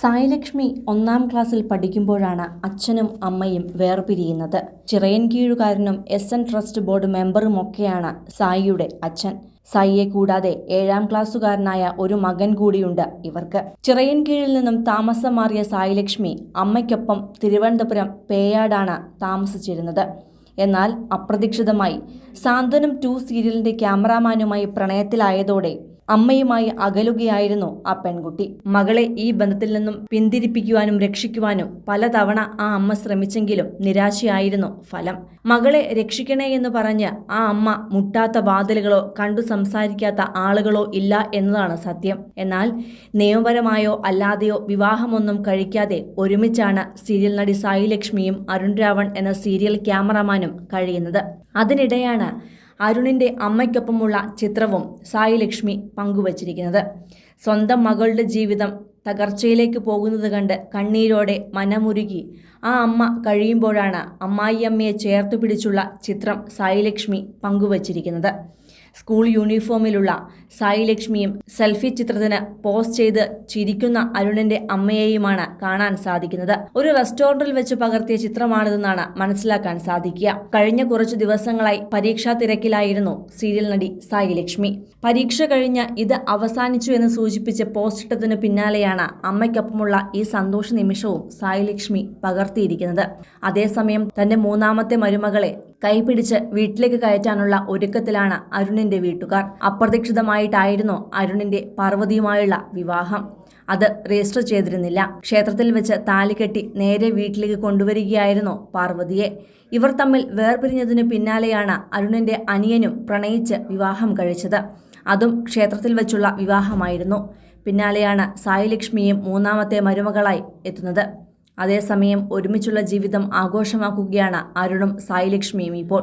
സായിലക്ഷ്മി ഒന്നാം ക്ലാസ്സിൽ പഠിക്കുമ്പോഴാണ് അച്ഛനും അമ്മയും വേർപിരിയുന്നത്. ചിറയൻകീഴുകാരനും എസ് എൻ ട്രസ്റ്റ് ബോർഡ് മെമ്പറുമൊക്കെയാണ് സായിയുടെ അച്ഛൻ. സായിയെ കൂടാതെ ഏഴാം ക്ലാസ്സുകാരനായ ഒരു മകൻ കൂടിയുണ്ട് ഇവർക്ക്. ചിറയൻ കീഴിൽ നിന്നും താമസം മാറിയ സായിലക്ഷ്മി അമ്മയ്ക്കൊപ്പം തിരുവനന്തപുരം പേയാടാണ് താമസിച്ചിരുന്നത്. എന്നാൽ അപ്രതീക്ഷിതമായി സാന്ത്വനം ടു സീരിയലിന്റെ ക്യാമറാമാനുമായി പ്രണയത്തിലായതോടെ അമ്മയുമായി അകലുകയായിരുന്നു ആ പെൺകുട്ടി. മകളെ ഈ ബന്ധത്തിൽ നിന്നും പിന്തിരിപ്പിക്കുവാനും രക്ഷിക്കുവാനും പലതവണ ആ അമ്മ ശ്രമിച്ചെങ്കിലും നിരാശയായിരുന്നു ഫലം. മകളെ രക്ഷിക്കണേ എന്ന് പറഞ്ഞ് ആ അമ്മ മുട്ടാത്ത വാതിലുകളോ കണ്ടു സംസാരിക്കാത്ത ആളുകളോ ഇല്ല എന്നതാണ് സത്യം. എന്നാൽ നിയമപരമായോ അല്ലാതെയോ വിവാഹമൊന്നും കഴിക്കാതെ ഒരുമിച്ചാണ് സീരിയൽ നടി സായി ലക്ഷ്മിയും അരുൺ രാവൺ എന്ന സീരിയൽ ക്യാമറാമാനും കഴിയുന്നത്. അതിനിടെയാണ് അരുണിന്റെ അമ്മയ്ക്കൊപ്പമുള്ള ചിത്രവും സായി ലക്ഷ്മി പങ്കുവച്ചിരിക്കുന്നത്. സ്വന്തം മകളുടെ ജീവിതം തകർച്ചയിലേക്ക് പോകുന്നത് കണ്ട് കണ്ണീരോടെ മനമുരുകി ആ അമ്മ കഴിയുമ്പോഴാണ് അമ്മായിയമ്മയെ ചേർത്തു പിടിച്ചുള്ള ചിത്രം സായി ലക്ഷ്മി പങ്കുവച്ചിരിക്കുന്നത്. സ്കൂൾ യൂണിഫോമിലുള്ള സായി ലക്ഷ്മിയും സെൽഫി ചിത്രത്തിന് പോസ്റ്റ് ചെയ്ത് ചിരിക്കുന്ന അരുണിന്റെ അമ്മയെയുമാണ് കാണാൻ സാധിക്കുന്നത്. ഒരു റെസ്റ്റോറന്റിൽ വെച്ച് പകർത്തിയ ചിത്രമാണിതെന്നാണ് മനസ്സിലാക്കാൻ സാധിക്കുക. കഴിഞ്ഞ കുറച്ച് ദിവസങ്ങളായി പരീക്ഷാ തിരക്കിലായിരുന്നു സീരിയൽ നടി സായി ലക്ഷ്മി പരീക്ഷ കഴിഞ്ഞ് ഇത് അവസാനിച്ചു എന്ന് സൂചിപ്പിച്ച് പോസ്റ്റ് ഇട്ടതിന് പിന്നാലെയാണ് അമ്മയ്ക്കൊപ്പമുള്ള ഈ സന്തോഷ നിമിഷവും സായി ലക്ഷ്മി പകർത്തിയിരിക്കുന്നത്. അതേസമയം തന്റെ മൂന്നാമത്തെ മരുമകളെ കൈപിടിച്ച് വീട്ടിലേക്ക് കയറ്റാനുള്ള ഒരുക്കത്തിലാണ് അരുണിന്റെ വീട്ടുകാർ. അപ്രതീക്ഷിതമായിട്ടായിരുന്നു അരുണിന്റെ പാർവതിയുമായുള്ള വിവാഹം. അത് രജിസ്റ്റർ ചെയ്തിരുന്നില്ല. ക്ഷേത്രത്തിൽ വെച്ച് താലികെട്ടി നേരെ വീട്ടിലേക്ക് കൊണ്ടുവരികയായിരുന്നു പാർവതിയെ. ഇവർ തമ്മിൽ വേർപിരിഞ്ഞതിനു പിന്നാലെയാണ് അരുണിന്റെ അനിയനും പ്രണയിച്ച് വിവാഹം കഴിച്ചത്. അതും ക്ഷേത്രത്തിൽ വെച്ചുള്ള വിവാഹമായിരുന്നു. പിന്നാലെയാണ് സായി ലക്ഷ്മിയും മൂന്നാമത്തെ മരുമകളായി എത്തുന്നത്. അതേസമയം ഒരുമിച്ചുള്ള ജീവിതം ആഘോഷമാക്കുകയാണ് അരുണും സായി ലക്ഷ്മിയും ഇപ്പോൾ.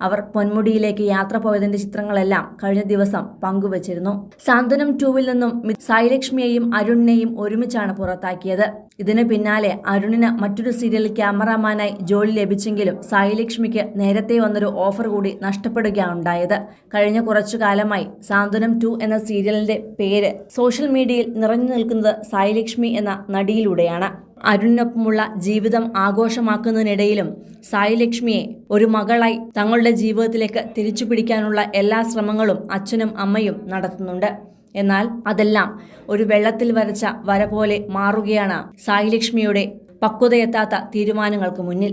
അവർ പൊന്മുടിയിലേക്ക് യാത്ര പോയതിന്റെ ചിത്രങ്ങളെല്ലാം കഴിഞ്ഞ ദിവസം പങ്കുവച്ചിരുന്നു. സാന്ത്വനം ടൂവിൽ നിന്നും സൈലക്ഷ്മിയെയും സായി അരുണിനെയും ഒരുമിച്ചാണ് പുറത്താക്കിയത്. ഇതിന് പിന്നാലെ അരുണിന് മറ്റൊരു സീരിയൽ ക്യാമറാമാനായി ജോലി ലഭിച്ചെങ്കിലും സായിലക്ഷ്മിക്ക് നേരത്തെ വന്നൊരു ഓഫർ കൂടി നഷ്ടപ്പെടുകയാണ് ഉണ്ടായത് കഴിഞ്ഞ കുറച്ചു കാലമായി സാന്ത്വനം ടു എന്ന സീരിയലിന്റെ പേര് സോഷ്യൽ മീഡിയയിൽ നിറഞ്ഞു നിൽക്കുന്നത് സായിലക്ഷ്മി എന്ന നടിയിലൂടെയാണ്. അരുണിനൊപ്പമുള്ള ജീവിതം ആഘോഷമാക്കുന്നതിനിടയിലും സായി ലക്ഷ്മിയെ ഒരു മകളായി തങ്ങളുടെ ജീവിതത്തിലേക്ക് തിരിച്ചു പിടിക്കാനുള്ള എല്ലാ ശ്രമങ്ങളും അച്ഛനും അമ്മയും നടത്തുന്നുണ്ട്. എന്നാൽ അതെല്ലാം ഒരു വെള്ളത്തിൽ വരച്ച വര പോലെ മാറുകയാണ് സായി ലക്ഷ്മിയുടെ പക്വതയെത്താത്ത തീരുമാനങ്ങൾക്ക് മുന്നിൽ.